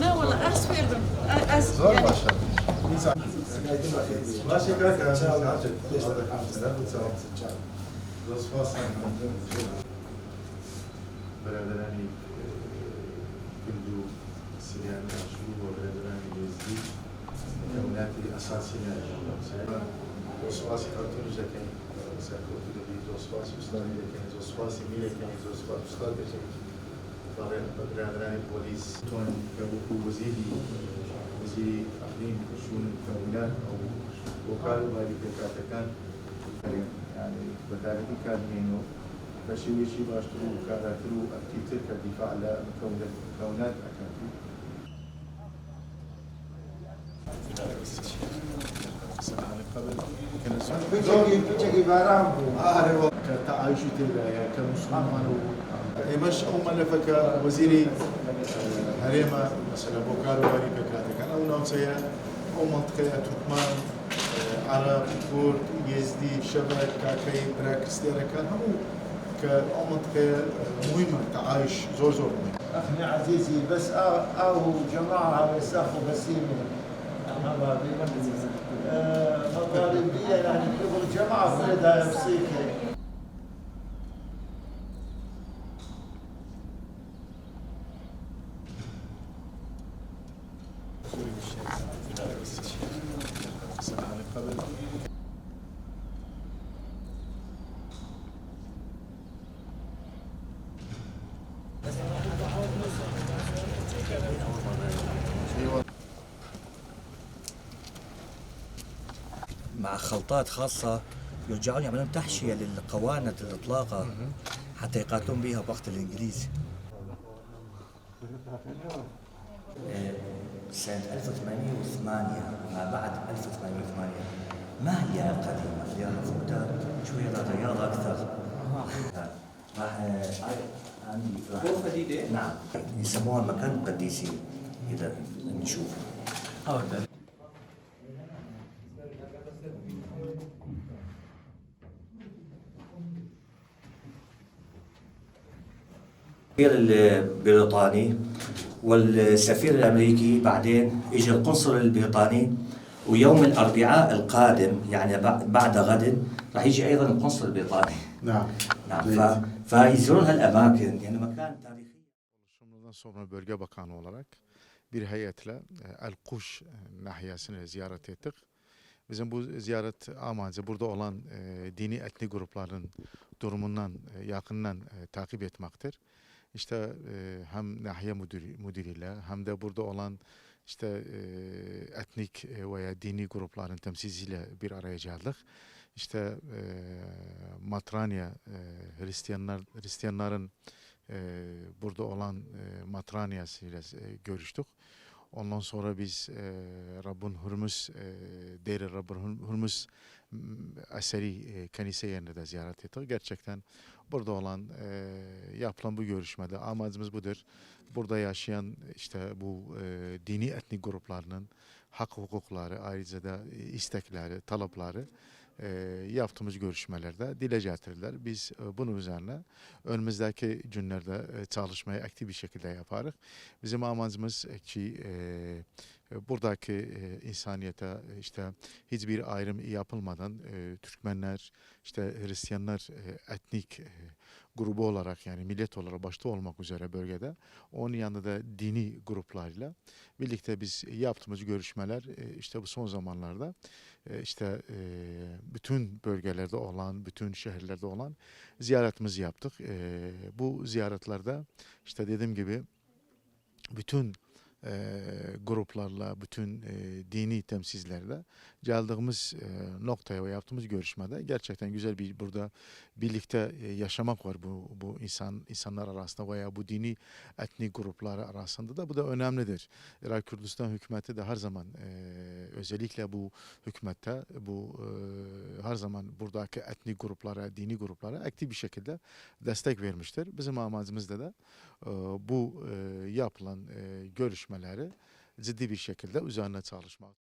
Ne valla, ers verdim. Ers, Zor yani. başladı. Das war's. برادرانی کرد mesela Kırkı'da bir Zosfas Ustad ilekken, Zosfas Emir ilekken, Zosfas Ustad ilekken, برادران البوليس تون وزيري وزيري اقليم شؤون المكونات أو وقالوا بهذه الدكاتره كان يعني بدارتي كان مينو بشي ويشي باشترو كاراترو اكتيتر كدفاع على مكونات مكونات اكاديميه كتعايشتي ايمش أو ملفك وزيري هريما مثلا بوكار وهري بكاتك أنا وناو سيا أو منطقه تركمان عرب كورد يزدي شبك كاكاي براكستي كان همو كأو منطقه مهمه تعايش زور زور مهم أخي عزيزي بس أو جماعة بس أخو بسيمة. فالغالبيه يعني كبر جمعه فريدها بسيكه مع خلطات خاصة يرجعون يعملون تحشية للقوانة الإطلاقة حتى يقاتلون بها بوقت الإنجليز. سنة 1808 ما بعد 1808 ما هي الرياضة القديمة الرياضة فوقتها شوية رياضة أكثر. راح عندي غرفة جديدة نعم يسموها مكان القديسين إذا نشوف. السفير البريطاني والسفير الامريكي بعدين اجى القنصل البريطاني ويوم الاربعاء القادم يعني بع- بعد غد راح يجي ايضا القنصل البريطاني نعم نعم ف... فيزورون هالاماكن يعني مكان تاريخي Oluşumundan sonra bölge bakanı olarak bir heyetle e, El Kuş e, nahiyesini ziyaret ettik. Bizim bu ziyaret amacı burada olan e, dini etnik grupların durumundan e, yakından e, takip etmektir. İşte e, hem nahiye müdürü, müdürüyle hem de burada olan işte e, etnik veya dini grupların temsilcisiyle bir araya geldik. İşte e, Matranya e, Hristiyanlar Hristiyanların e, burada olan e, Matranyası ile e, görüştük. Ondan sonra biz e, Rabbin Hürmüz, e, Deir Rabbin Hür- Hürmüz eseri e, kanise yerini de ziyaret ettik. Gerçekten burada olan e, yapılan bu görüşmede amacımız budur. Burada yaşayan işte bu e, dini etnik gruplarının hak hukukları, ayrıca da istekleri, talepleri e, yaptığımız görüşmelerde dile getirdiler. Biz e, bunun üzerine önümüzdeki günlerde e, çalışmayı aktif bir şekilde yaparız. Bizim amacımız ki e, e, buradaki e, insaniyete işte hiçbir ayrım yapılmadan e, Türkmenler, işte Hristiyanlar e, etnik e, grubu olarak yani millet olarak başta olmak üzere bölgede onun yanında da dini gruplarla birlikte biz yaptığımız görüşmeler e, işte bu son zamanlarda e, işte e, bütün bölgelerde olan, bütün şehirlerde olan ziyaretimizi yaptık. Bu ziyaretlerde işte dediğim gibi bütün e, gruplarla, bütün e, dini temsilcilerle geldiğimiz e, noktaya ve yaptığımız görüşmede gerçekten güzel bir burada birlikte e, yaşamak var bu bu insan insanlar arasında veya bu dini etnik grupları arasında da bu da önemlidir. Irak Kürdistan hükümeti de her zaman e, özellikle bu hükümette bu e, her zaman buradaki etnik gruplara, dini gruplara aktif bir şekilde destek vermiştir. Bizim amacımızda da e, bu e, yapılan e, görüşmeleri ciddi bir şekilde üzerine çalışmak.